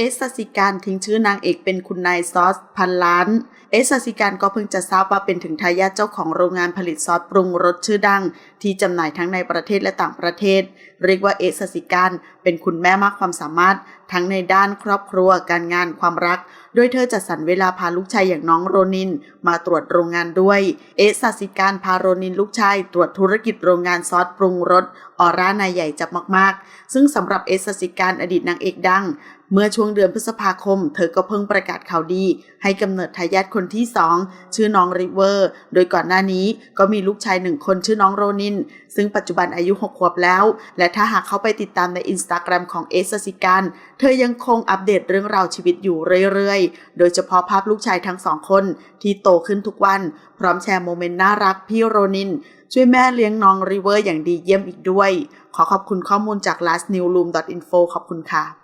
เอสสสิการทิ้งชื่อนางเอกเป็นคุณนายซอสพันล้าน เอสสสิการก็เพิ่งจะทราบว่าเป็นถึงทายาทเจ้าของโรงงานผลิตซอสปรุงรสชื่อดัง ที่จำหน่ายทั้งในประเทศและต่างประเทศ เรียกว่าเอสสสิการเป็นคุณแม่มากความสามารถ ทั้งในด้านครอบครัว การงานความรัก โดยเธอจัดสรรเวลาพาลูกชายอย่างน้องโรนิน มาตรวจโรงงานด้วย เอสสสิการพาโรนินลูกชายตรวจธุรกิจโรงงานซอสปรุงรสออร่านายใหญ่จับมาก ๆ ซึ่งสำหรับเอสสสิการอดีตนางเอกดัง เมื่อช่วงเดือนพฤษภาคม เธอก็เพิ่งประกาศข่าวดี ให้กำเนิดทายาทคนนที่ 2 ชื่อน้องริเวอร์ โดยก่อนหน้านี้ก็มีลูกชายหนึ่งคนชื่อน้องโรนิน ซึ่งปัจจุบันอายุ 6 ขวบแล้ว และถ้าหากเขาไปติดตามในอินสตาแกรมของเอสสิการเธอยังคงอัปเดตเรื่องราวชีวิตอยู่เรื่อยๆ โดยเฉพาะภาพลูกชายทั้งสองคนที่โตขึ้นทุกวัน พร้อมแชร์โมเมนต์น่ารักพี่โรนิน ช่วยแม่เลี้ยงน้องริเวอร์อย่างดีเยี่ยมอีกด้วย ขอขอบคุณข้อมูลจาก lastnewroom.info ขอบคุณค่ะ